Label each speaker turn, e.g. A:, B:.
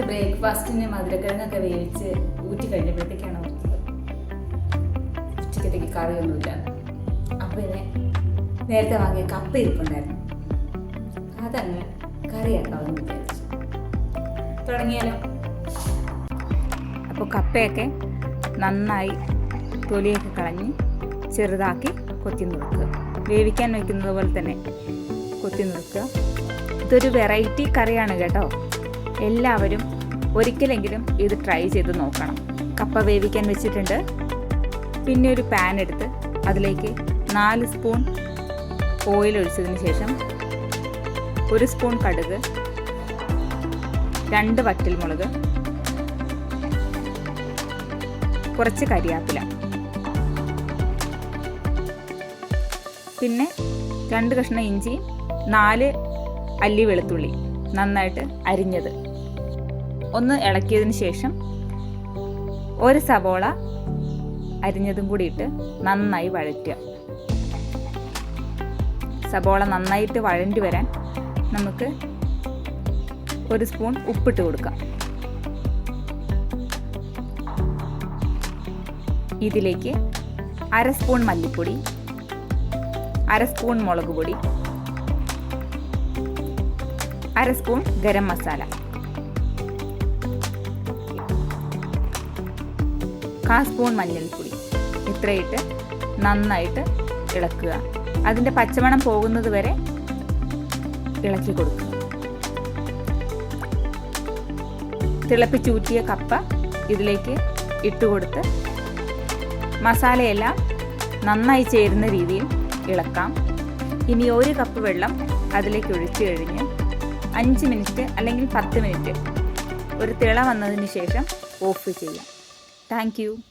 A: ലാസ്റ്റിന് മധുരക്കിഴങ്ങൊക്കെ വേവിച്ച് ഊറ്റി കഴിഞ്ഞപ്പോഴത്തേക്കാണ് ഓർത്തത് ഉച്ചക്കത്തേക്ക് കറിയൊന്നുമില്ല. അപ്പൊ പിന്നെ നേരത്തെ വാങ്ങിയ കപ്പ ഇരിപ്പുണ്ടായിരുന്നു. അതങ്ങ് കറിയാക്കാമെന്ന് വിചാരിച്ചു. തുടങ്ങിയാലോ? അപ്പോൾ കപ്പയൊക്കെ നന്നായി തൊലിയൊക്കെ കളഞ്ഞ് ചെറുതാക്കി കൊത്തി നുറുക്കുക. വേവിക്കാൻ വയ്ക്കുന്നത് പോലെ തന്നെ കൊത്തി നുറുക്കുക. ഇതൊരു വെറൈറ്റി കറിയാണ് കേട്ടോ. എല്ലാവരും ഒരിക്കലെങ്കിലും ഇത് ട്രൈ ചെയ്ത് നോക്കണം. കപ്പ വേവിക്കാൻ വെച്ചിട്ടുണ്ട്. പിന്നെ ഒരു പാൻ എടുത്ത് അതിലേക്ക് നാല് സ്പൂൺ ഓയിൽ ഒഴിച്ചതിന് ശേഷം ഒരു സ്പൂൺ കടുക് രണ്ട് വറ്റൽമുളക് കുറച്ച് കരിയാപ്പില. പിന്നെ രണ്ട് കഷ്ണം ഇഞ്ചി നാല് അല്ലി വെളുത്തുള്ളി നന്നായിട്ട് അരിഞ്ഞത്. ഒന്ന് ഇളക്കിയതിന് ശേഷം ഒരു സവോള അരിഞ്ഞതും കൂടി ഇട്ട് നന്നായി വഴറ്റുക. സബോള നന്നായിട്ട് വഴണ്ടി വരാൻ നമുക്ക് ഒരു സ്പൂൺ ഉപ്പിട്ട് കൊടുക്കാം. ഇതിലേക്ക് അര സ്പൂൺ മല്ലിപ്പൊടി അര സ്പൂൺ മുളക് പൊടി അര സ്പൂൺ ഗരം മസാല. കാ സ്പൂൺ മഞ്ഞൾപ്പൊടി. ഇത്രയിട്ട് നന്നായിട്ട് ഇളക്കുക. അതിന്റെ പച്ചമണം പോകുന്നത് വരെ ഇളക്കി കൊടുക്കുക. തിളപ്പിച്ചൂറ്റിയ കപ്പ ഇതിലേക്ക് ഇട്ടുകൊടുത്ത് മസാലയെല്ലാം നന്നായി ചേരുന്ന രീതിയിൽ ഇളക്കാം. ഇനി ഒരു കപ്പ് വെള്ളം അതിലേക്ക് ഒഴിച്ചു കഴിഞ്ഞ് അഞ്ച് മിനിറ്റ് അല്ലെങ്കിൽ പത്ത് മിനിറ്റ് ഒരു തിള വന്നതിന് ശേഷം ഓഫ് ചെയ്യാം. Thank you.